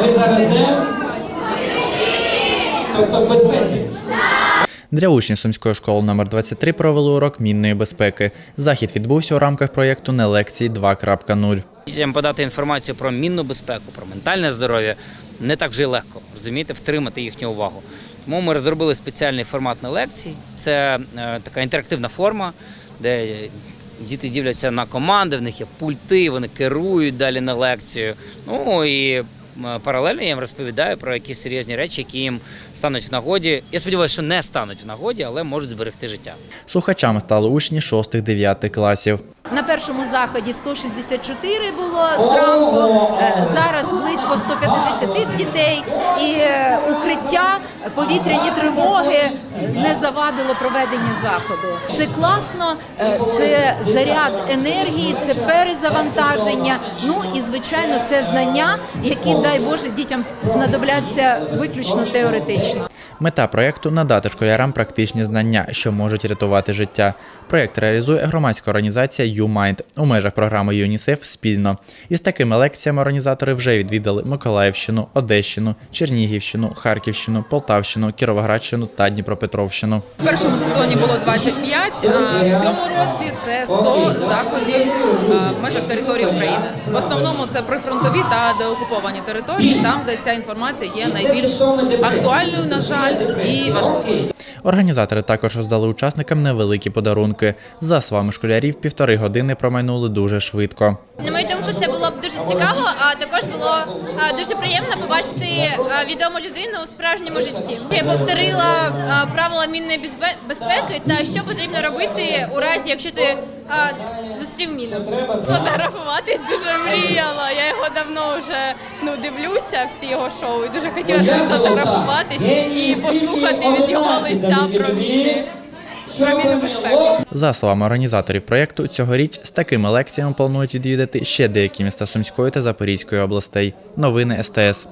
Ми зараз де? Тобто в безпеці. Для учнів Сумської школи номер 23 провели урок мінної безпеки. Захід відбувся у рамках проєкту «Не лекції 2.0». Дітям подати інформацію про мінну безпеку, про ментальне здоров'я не так вже й легко, розумієте, втримати їхню увагу. Тому ми розробили спеціальний формат на лекції. Це е, така інтерактивна форма, де діти дивляться на команди, в них є пульти, вони керують далі на лекцію. Ну і паралельно я їм розповідаю про якісь серйозні речі, які їм стануть в нагоді. Я сподіваюся, що не стануть в нагоді, але можуть зберегти життя. Слухачами стали учні 6-9 класів. На першому заході 164 було зранку, е, зараз близько 150 дітей, і е, укриття, повітряні тривоги не завадило проведенню заходу. Це класно, е, це заряд енергії, це перезавантаження. Ну і звичайно, це знання, які дай Боже дітям знадобляться виключно теоретично. Мета проєкту надати школярам практичні знання, що можуть рятувати життя. Проєкт реалізує громадська організація YouMind у межах програми ЮНІСЕФ спільно. Із такими лекціями організатори вже відвідали Миколаївщину, Одещину, Чернігівщину, Харківщину, Полтавщину, Кіровоградщину та Дніпропетровщину. В першому сезоні було 25, а в цьому році це 100 заходів в межах території України. В основному це прифронтові та деокуповані території, там, де ця інформація є найбільш актуальною, на жаль, і важливою. Організатори також роздали учасникам невеликі подарунки. За словами школярів, півтори години промайнули дуже швидко. На мою думку, це було б дуже цікаво, а також було дуже приємно побачити відому людину у справжньому житті. Я повторила правила мінної безпеки та що потрібно робити у разі, якщо ти зустрів міну. Сфотографуватись дуже мріяла. Я його давно вже ну дивлюся, всі його шоу. і Дуже хотіла сфотографуватись і послухати від його лиця про міни. За словами організаторів проєкту, цьогоріч з такими лекціями планують відвідати ще деякі міста Сумської та Запорізької областей. Новини СТС.